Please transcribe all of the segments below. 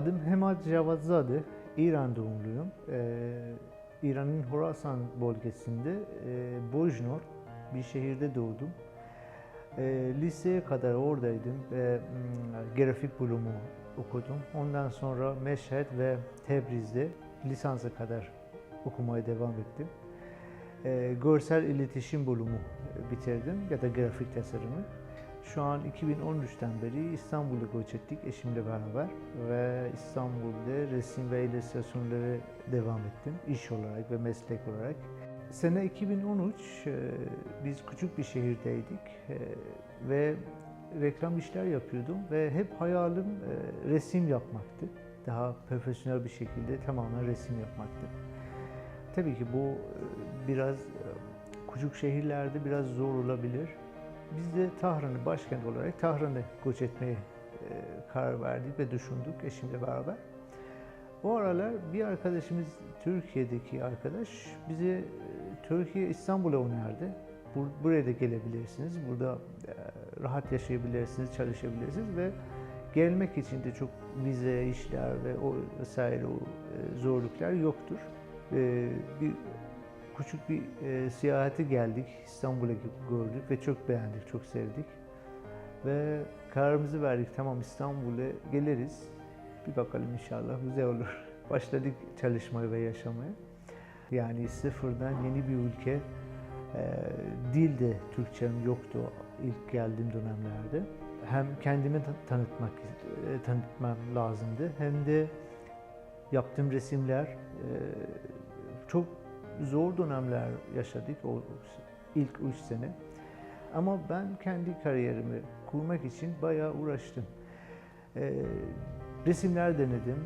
Adım Hemad Javadzade, İran doğumluyum. Ee, İran'ın Horasan bölgesinde e, Bojnor bir şehirde doğdum. E, liseye kadar oradaydım ve mm, grafik bölümü okudum. Ondan sonra Meşhed ve Tebriz'de lisansa kadar okumaya devam ettim. E, görsel iletişim bölümü bitirdim ya da grafik tasarımı. Şu an 2013'ten beri İstanbul'a göç ettik eşimle beraber ve İstanbul'da resim ve illüstrasyonlara devam ettim iş olarak ve meslek olarak. Sene 2013 e, biz küçük bir şehirdeydik e, ve reklam işler yapıyordum ve hep hayalim e, resim yapmaktı. Daha profesyonel bir şekilde tamamen resim yapmaktı. Tabii ki bu biraz küçük şehirlerde biraz zor olabilir. Biz de Tahran'ı başkent olarak Tahran'a göç etmeye e, karar verdik ve düşündük eşimle beraber. O aralar bir arkadaşımız Türkiye'deki arkadaş bize e, Türkiye İstanbul'a önerdi. Bur- buraya da gelebilirsiniz. Burada e, rahat yaşayabilirsiniz, çalışabilirsiniz ve gelmek için de çok vize, işler ve o vesaire o zorluklar yoktur. Bir küçük bir e, seyahate geldik. İstanbul'a gördük ve çok beğendik, çok sevdik. Ve kararımızı verdik. Tamam İstanbul'a geliriz. Bir bakalım inşallah güzel olur. Başladık çalışmaya ve yaşamaya. Yani sıfırdan yeni bir ülke. E, dil de Türkçem yoktu ilk geldiğim dönemlerde. Hem kendimi ta- tanıtmak e, tanıtmam lazımdı hem de yaptığım resimler e, çok zor dönemler yaşadık o ilk üç sene. Ama ben kendi kariyerimi kurmak için bayağı uğraştım. Ee, resimler denedim,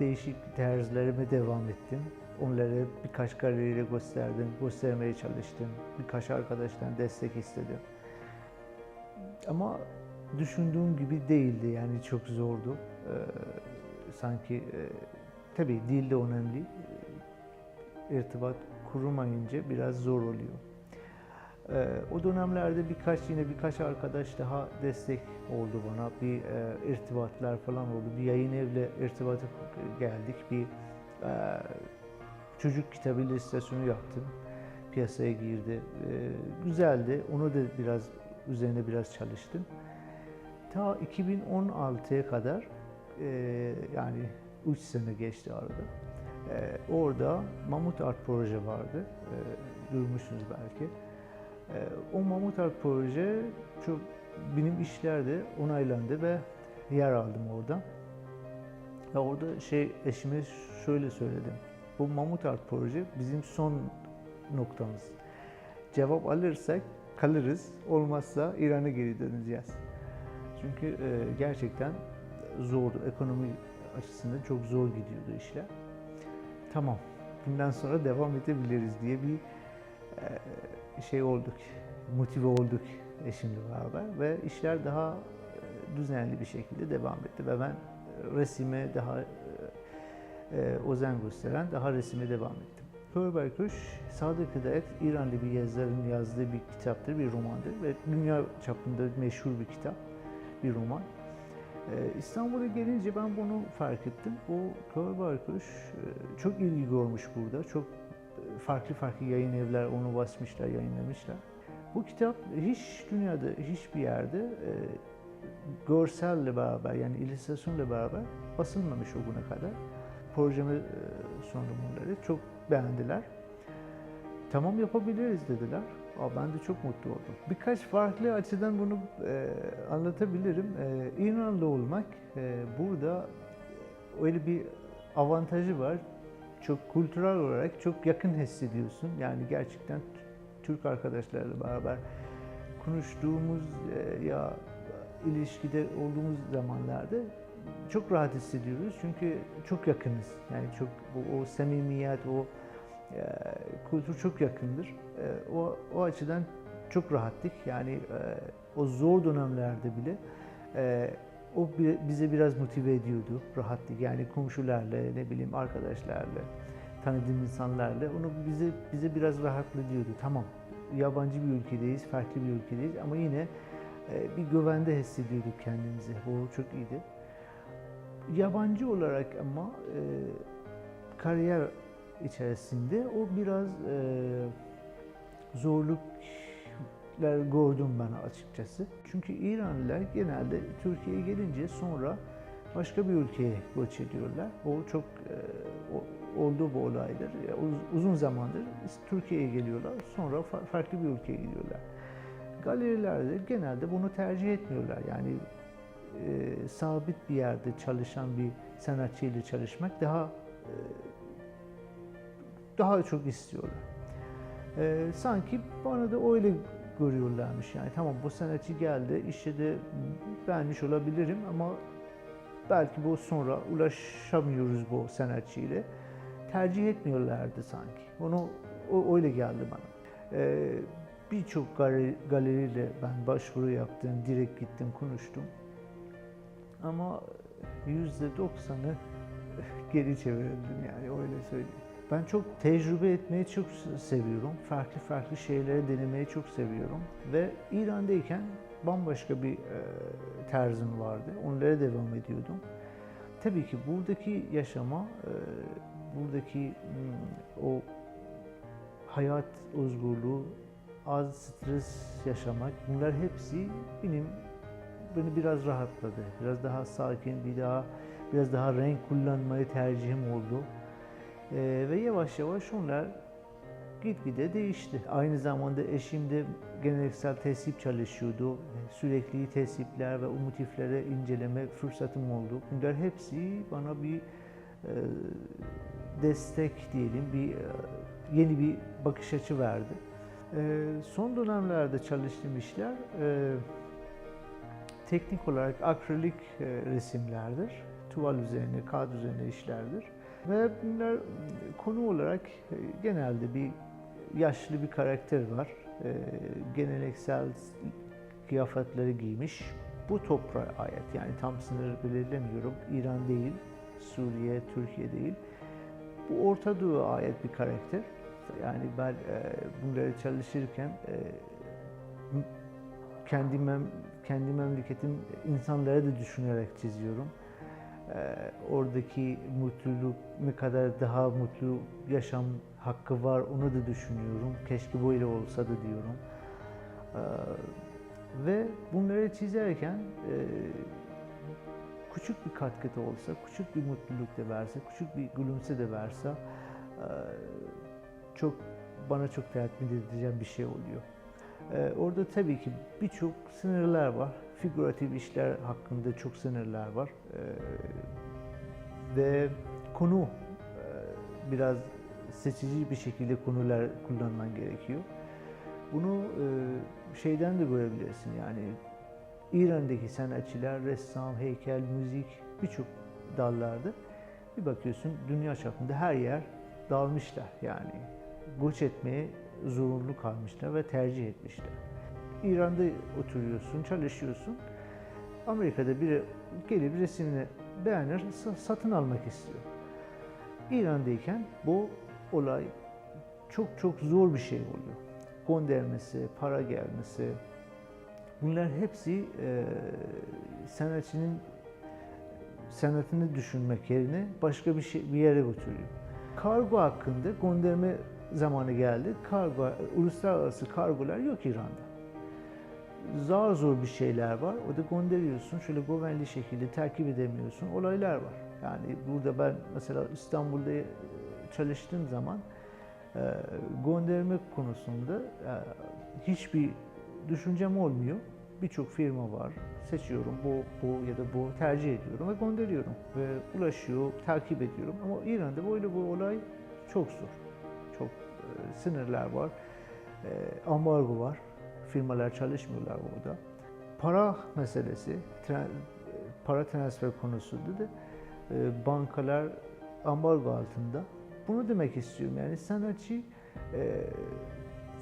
değişik tarzlarıma devam ettim. Onları birkaç kariyeriyle gösterdim, göstermeye çalıştım. Birkaç arkadaştan destek istedim. Ama düşündüğüm gibi değildi, yani çok zordu. Ee, sanki, e, tabii dil de önemli irtibat kurmayınca biraz zor oluyor. Ee, o dönemlerde birkaç yine birkaç arkadaş daha destek oldu bana. Bir e, irtibatlar falan oldu. Bir yayın evle irtibata geldik. Bir e, çocuk kitabı illüstrasyonu yaptım. Piyasaya girdi. E, güzeldi. Onu da biraz üzerine biraz çalıştım. Ta 2016'ya kadar e, yani 3 sene geçti arada. Ee, orada Mamut Art Proje vardı. Ee, duymuşsunuz belki. Ee, o Mamut Art Proje çok benim işlerde onaylandı ve yer aldım orada. Ve orada şey eşime şöyle söyledim. Bu Mamut Art Proje bizim son noktamız. Cevap alırsak kalırız. Olmazsa İran'a geri döneceğiz. Çünkü e, gerçekten zordu. Ekonomi açısından çok zor gidiyordu işler tamam bundan sonra devam edebiliriz diye bir e, şey olduk, motive olduk eşimle beraber ve işler daha e, düzenli bir şekilde devam etti ve ben resime daha e, özen gösteren daha resime devam ettim. Kör Baykuş, Sadık Hidayet İranlı bir yazarın yazdığı bir kitaptır, bir romandır ve dünya çapında meşhur bir kitap, bir roman. Ee, İstanbul'a gelince ben bunu fark ettim. O Kör Baykuş e, çok ilgi görmüş burada. Çok e, farklı farklı yayın evler onu basmışlar, yayınlamışlar. Bu kitap hiç dünyada, hiçbir yerde e, görselle beraber yani illüstrasyonla beraber basılmamış o güne kadar. Projeme e, sundum onları. Çok beğendiler. Tamam yapabiliriz dediler. Aa, ben de çok mutlu oldum. Birkaç farklı açıdan bunu e, anlatabilirim. E, İranlı olmak e, burada öyle bir avantajı var. Çok kültürel olarak çok yakın hissediyorsun. Yani gerçekten Türk arkadaşlarla beraber konuştuğumuz e, ya ilişkide olduğumuz zamanlarda çok rahat hissediyoruz. Çünkü çok yakınız. Yani çok o, o samimiyet, o kültür çok yakındır. E, o, o açıdan çok rahattık. Yani e, o zor dönemlerde bile e, o bi- bize biraz motive ediyordu. Rahattık. Yani komşularla, ne bileyim arkadaşlarla, tanıdığım insanlarla onu bize bize biraz rahatlatıyordu. Tamam, yabancı bir ülkedeyiz, farklı bir ülkedeyiz ama yine e, bir güvende hissediyorduk kendimizi. O çok iyiydi. yabancı olarak ama kariyer içerisinde o biraz e, zorluklar gördüm ben açıkçası. Çünkü İranlılar genelde Türkiye'ye gelince sonra başka bir ülkeye göç ediyorlar. O çok e, oldu bu olaydır. Uzun zamandır Türkiye'ye geliyorlar, sonra fa- farklı bir ülkeye gidiyorlar. Galerilerde genelde bunu tercih etmiyorlar. Yani e, sabit bir yerde çalışan bir sanatçıyla çalışmak daha e, daha çok istiyorlar. E, sanki bana da öyle görüyorlarmış yani tamam bu sanatçı geldi işe de beğenmiş olabilirim ama belki bu sonra ulaşamıyoruz bu sanatçıyla tercih etmiyorlardı sanki. Onu o öyle geldi bana. E, Birçok galeri, galeriyle ben başvuru yaptım, direkt gittim konuştum. Ama yüzde doksanı geri çevirildim yani öyle söyleyeyim. Ben çok tecrübe etmeyi çok seviyorum. Farklı farklı şeyleri denemeyi çok seviyorum. Ve İran'dayken bambaşka bir e, tarzım vardı. Onlara devam ediyordum. Tabii ki buradaki yaşama, e, buradaki hmm, o hayat özgürlüğü, az stres yaşamak bunlar hepsi benim beni biraz rahatladı. Biraz daha sakin, bir daha biraz daha renk kullanmayı tercihim oldu. Ee, ve yavaş yavaş onlar gitgide değişti. Aynı zamanda eşim de geleneksel tesip çalışıyordu. Sürekli tesipler ve o inceleme fırsatım oldu. Bunlar hepsi bana bir e, destek diyelim, bir e, yeni bir bakış açı verdi. E, son dönemlerde çalıştığım işler e, teknik olarak akrilik e, resimlerdir. Tuval üzerine, kağıt üzerine işlerdir. Ve bunlar konu olarak e, genelde bir yaşlı bir karakter var. E, geleneksel kıyafetleri giymiş. Bu toprağa ait yani tam sınır belirlemiyorum. İran değil, Suriye, Türkiye değil. Bu Orta Doğu'ya ait bir karakter. Yani ben e, bunları çalışırken e, kendi mem kendi memleketim insanları da düşünerek çiziyorum. Ee, oradaki mutluluk ne kadar daha mutlu yaşam hakkı var onu da düşünüyorum. Keşke böyle olsa da diyorum. Ee, ve bunları çizerken e, küçük bir katkı da olsa, küçük bir mutluluk da verse, küçük bir gülümse de verse e, çok bana çok tatmin edeceğim bir şey oluyor. Ee, orada tabii ki birçok sınırlar var. Figüratif işler hakkında çok sınırlar var. Ee, ve konu e, biraz seçici bir şekilde konular kullanman gerekiyor. Bunu e, şeyden de görebilirsin yani İran'daki sanatçılar, ressam, heykel, müzik birçok dallarda bir bakıyorsun dünya çapında her yer dağılmışlar yani göç etmeye zorunlu kalmışlar ve tercih etmişler. İran'da oturuyorsun, çalışıyorsun. Amerika'da biri gelip resimini beğenir, sa- satın almak istiyor. İran'dayken bu olay çok çok zor bir şey oluyor. Göndermesi, para gelmesi, bunlar hepsi e, sanatçının sanatını düşünmek yerine başka bir şey bir yere götürüyor. Kargo hakkında gönderme zamanı geldi. Kargo, uluslararası kargolar yok İran'da. Zar zor bir şeyler var. O da gönderiyorsun. Şöyle güvenli şekilde takip edemiyorsun. Olaylar var. Yani burada ben mesela İstanbul'da e, çalıştığım zaman e, gönderme konusunda e, hiçbir düşüncem olmuyor. Birçok firma var. Seçiyorum bu, bu ya da bu tercih ediyorum ve gönderiyorum. Ve ulaşıyor, takip ediyorum. Ama İran'da böyle bir olay çok zor. E, sınırlar var. E, ambargo var. Firmalar çalışmıyorlar burada. Para meselesi, tra- para transfer konusunda da e, bankalar ambargo altında. Bunu demek istiyorum yani sanatçı e,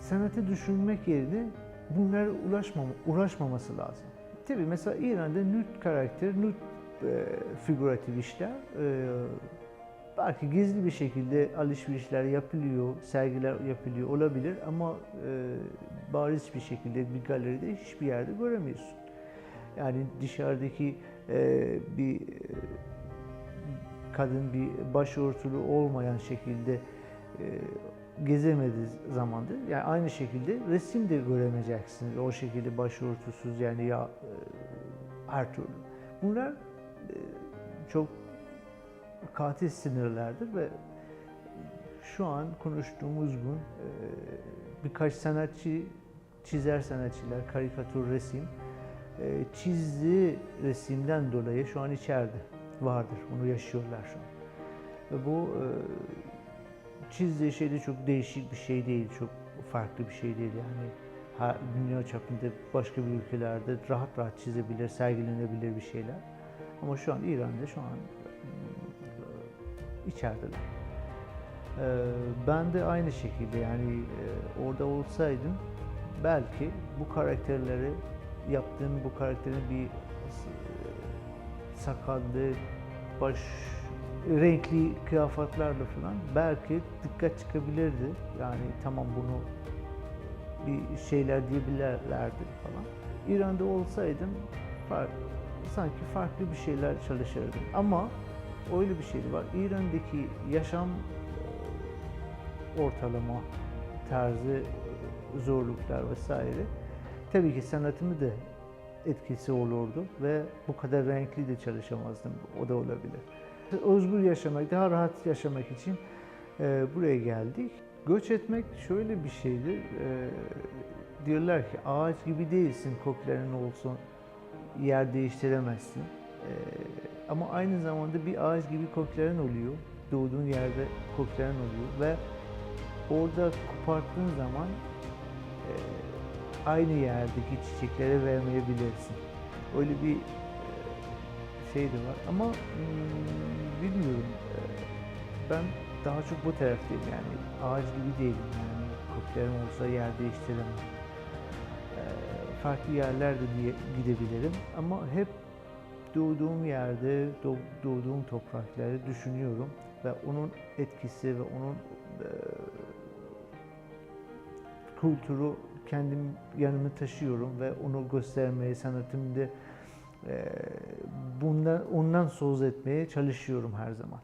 sanatı düşünmek yerine bunlara ulaşmam, uğraşmaması lazım. Tabii mesela İran'da nüt karakter, nüt e, figüratif işler e, belki gizli bir şekilde alışverişler yapılıyor, sergiler yapılıyor olabilir ama e, bariz bir şekilde bir galeride hiçbir yerde göremiyorsun. Yani dışarıdaki e, bir kadın bir başörtülü olmayan şekilde e, gezemediği zamanda yani aynı şekilde resim de göremeyeceksiniz. O şekilde başörtüsüz yani ya e, her türlü. Bunlar e, çok katil sinirlerdir ve şu an konuştuğumuz gün e, birkaç sanatçı, çizer sanatçılar, karikatür resim e, çizdiği resimden dolayı şu an içeride vardır. Bunu yaşıyorlar şu an. Ve bu e, çizdiği şey de çok değişik bir şey değil, çok farklı bir şey değil yani. Dünya çapında başka bir ülkelerde rahat rahat çizebilir, sergilenebilir bir şeyler. Ama şu an İran'da şu an e, içerideler. Ee, ben de aynı şekilde yani e, orada olsaydım belki bu karakterleri yaptığım bu karakterin bir s- sakallı, baş renkli kıyafetlerle falan belki dikkat çıkabilirdi. Yani tamam bunu bir şeyler diyebilirlerdi falan. İran'da olsaydım fark- sanki farklı bir şeyler çalışırdım. Ama öyle bir şey var. İran'daki yaşam e, ortalama tarzı e, zorluklar vesaire tabii ki sanatımı da etkisi olurdu ve bu kadar renkli de çalışamazdım. O da olabilir. Özgür yaşamak, daha rahat yaşamak için e, buraya geldik. Göç etmek şöyle bir şeydir. E, diyorlar ki ağaç gibi değilsin, köklerin olsun, yer değiştiremezsin. E, ama aynı zamanda bir ağaç gibi köklerin oluyor. Doğduğun yerde köklerin oluyor ve orada koparttığın zaman e, aynı yerdeki çiçeklere vermeyebilirsin. Öyle bir e, şey de var ama hmm, bilmiyorum. E, Ben daha çok bu taraftayım yani ağaç gibi değilim yani köklerim olsa yer değiştiremem. E, Farklı yerlerde diye gidebilirim ama hep doğduğum yerde, doğ- doğduğum toprakları düşünüyorum ve onun etkisi ve onun e, kültürü kendim yanımı taşıyorum ve onu göstermeye, sanatımda e, bundan ondan söz etmeye çalışıyorum her zaman.